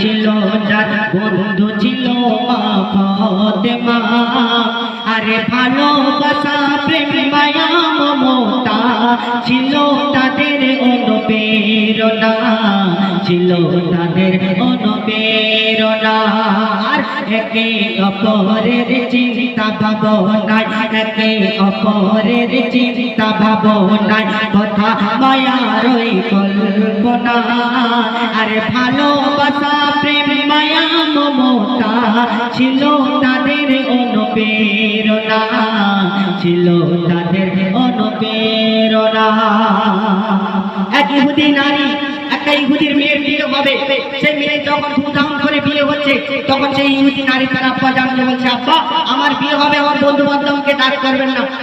ছিল, যার বন্ধু ছিল মা আরে ভালোবাসা, প্রেম মায়া মমতা ছিল তাদের অনুপ্রেরণা, ছিল তাদের অনুপ্রেরণা। একে অপরের চিন্তা ভাবনায়, একে অপরের চিন্তা ভাবনায় মায়ার ওই কল্পনা। আরে ভালোবাসা, প্রেম, মায়া, মমতা ছিল তাদের অনুপ্রেরণা। ছিল তাদের অনুপ্রেরণা। নারী, একটা ইহুদির মেয়ের বিয়ে হবে। সেই মেয়ে যখন ধুমধাম করে বিয়ে হচ্ছে, তখন সেই ইহুদি নারী তার আব্বা জানতে বলছে, আব্বা, আমার বিয়ে হবে, আমার বন্ধু বান্ধবকে ডাক করবেন না।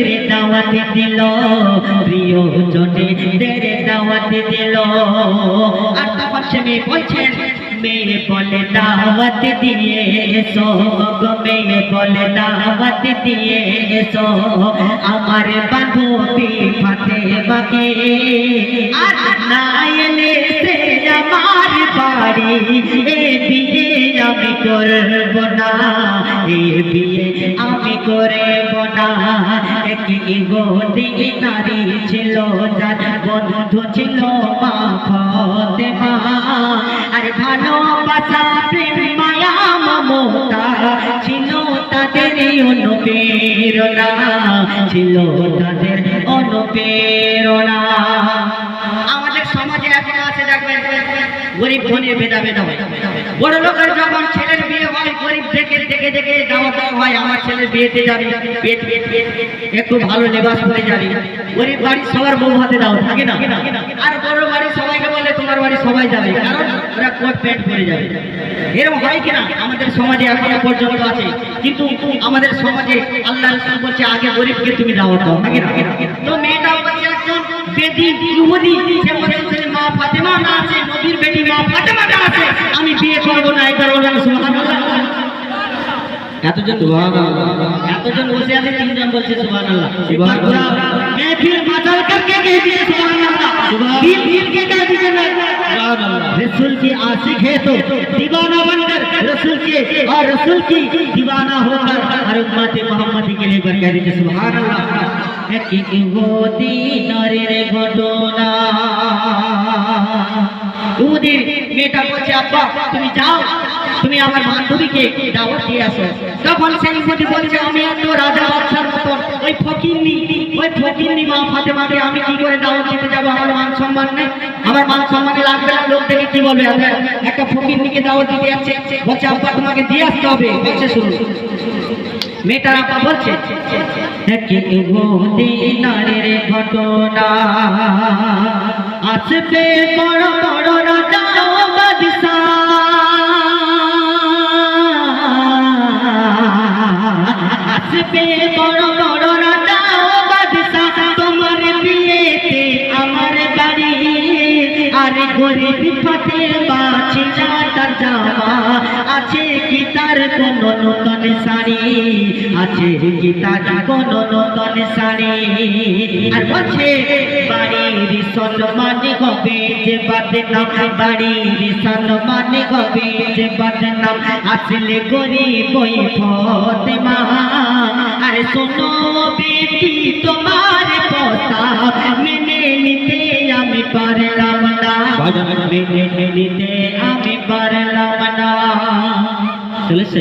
প্রিয়জনেদের দাওয়াত দিল প্রিয়জনেদের দাওয়াত দিল। আর তখন সে মেয়ে মেয়ে বলে দাওয়াত দিয়ে এসো মেয়ে বলে দাওয়াত দিয়ে এসো আমার বান্ধবী ফাতে বাকে, আর না এলে সে আমার বাড়ি এ বিয়ে আমি করব না। এ বিয়ে আমি করব না। এক ইহুদি নারী ছিল, যার বন্ধু ছিল মা ফাতেমা। আর ভালোবাসা প্রেম মায়া মমতা ছিল তাদের অনুপ্রেরণা, ছিল তাদের অনুপ্রেরণা। আমাদের সমাজে এখন আছে, দেখবেন গরিব ধনীর ভেদা ভেদা হয়। বড় লোকের যখন ছেলের বিয়ে হয়, গরিব দেখে দেখে দেখে দাওয়া দেওয়া হয়, আমার ছেলের বিয়েতে যাবি, পেট পেট পেট একটু ভালো লেবাস পরে যাবি। গরিব বাড়ির সবার বউ হাতে দাও, থাকে না? আর বড় বাড়ির সবাইকে বলে তোমার বাড়ি সবাই যাবে, কারণ ওরা কোট প্যান্ট পরে যাবে। এরকম হয় কিনা আমাদের সমাজে এখনও পর্যন্ত আছে। কিন্তু আমাদের সমাজে আল্লাহ বলছে, আগে গরিবকে তুমি দাওয়াত দাও। থাকে না? তো মেয়েটা বলছে একজন বেদি ইহুদি সে বলছে মা ফাতেমা না আছে নবীর বেটি মা ফাতেমা না আছে আমি বিয়ে করব না একবার বললাম সুবহানাল্লাহ এতজন এতজন বসে আছে তিনজন বলছে সুবহানাল্লাহ সুবহানাল্লাহ महफिल मातल करके कह दिए सुबहानल्लाह दिल दिल के कह दिए ना रसूल की आशिक है तो दीवाना बनकर रसूल के और रसूल की दीवाना होकर हर उम्मत मोहम्मदी के लिए कह दीजिए একই মদিনারের ঘটনা। দুদিন মেয়েটা বলছে, আব্বা, তুমি যাও, তুমি আমার বান্ধবীকে দাওয়াত দিয়ে আসো। তখন সেই বুঝি বলছে, আমি এত রাজা বাচ্চার মতন। ওই ফকিরনি ওই ফকিরনি মা ফাতেমাকে আমি কি করে দাওয়াত দিতে যাব? আমার মান সম্মান নেই। আমার মান সম্মানে লাগবে না। লোক দেখে কি বলবে? আচ্ছা, একটা ফকিরনিকে দাওয়াত দিতে যাচ্ছে। বলছে, আব্বা, তোমাকে দিয়ে আসতে হবে। বলছে শুনুন। মেয়েটার আব্বা বলছে এক ইহুদি নারীর ঘটনা। আসবে বড় বড় রাজা ও আসবে বড় বড় রাজা ও বাদশাহ তোমার বিয়েতে আমার বাড়ি। আর গরিব ফাতে বাঁচি না, তার আছে কি তার কোন নতুন শাড়ি আছে কি তার কোন নতুন শাড়ি আর বলছে বাড়ির সম্মান হবে যে বদনাম বাড়ির সম্মান হবে যে বদনাম আসলে গরিব ফতেমা আর শোনো বেটি তোমার কথা মেনে নিতে আমি পারলাম না মেনে নিতে চলেছে